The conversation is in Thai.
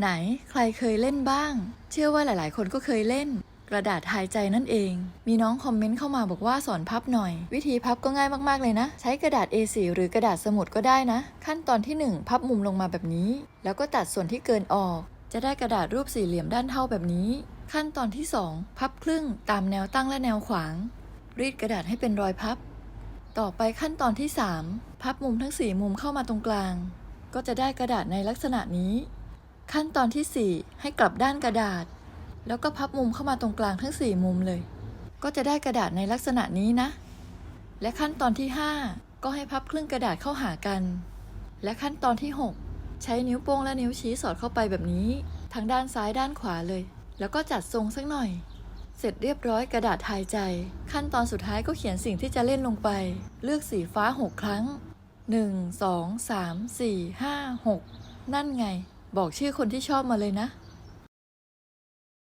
ไหนใครเคยเล่นบ้าง เชื่อว่าหลาย ๆ คนก็เคยเล่น กระดาษทายใจนั่นเอง มีน้องคอมเมนต์เข้ามาบอกว่าสอนพับหน่อย วิธีพับก็ง่ายมาก ๆ เลยนะ ใช้กระดาษ A4 หรือกระดาษสมุดก็ได้นะ ขั้นตอนที่ 1 พับมุมลงมาแบบนี้ แล้วก็ตัดส่วนที่เกินออก จะได้กระดาษรูปสี่เหลี่ยมด้านเท่าแบบนี้ ขั้นตอนที่ 2 พับครึ่งตามแนวตั้งและแนวขวาง รีดกระดาษให้เป็นรอยพับ ต่อไปขั้นตอนที่ 3 พับมุมทั้ง 4 มุมเข้ามาตรงกลาง ก็จะได้กระดาษในลักษณะนี้ ขั้นตอนทีสี่ 4 ให้กลับด้านกระดาษ แล้วก็พับมุมเข้ามาตรงกลางทั้ง 4 มุมเลย ก็จะได้กระดาษในลักษณะนี้นะ และขั้นตอนที่ 5 ก็ให้พับครึ่งกระดาษเข้าหากัน และขั้นตอนที่ 6 ใช้นิ้วโป้งและนิ้วชี้สอดเข้าไปแบบนี้ ทั้งด้านซ้ายด้านขวาเลย แล้วก็จัดทรงสักหน่อย เสร็จเรียบร้อยกระดาษทายใจ ขั้นตอนสุดท้ายก็เขียนสิ่งที่จะเล่นลงไป เลือกสีฟ้า 6 ครั้ง 1 2 3 4 5 6 นั่นไง บอกชื่อคนที่ชอบมาเลยนะ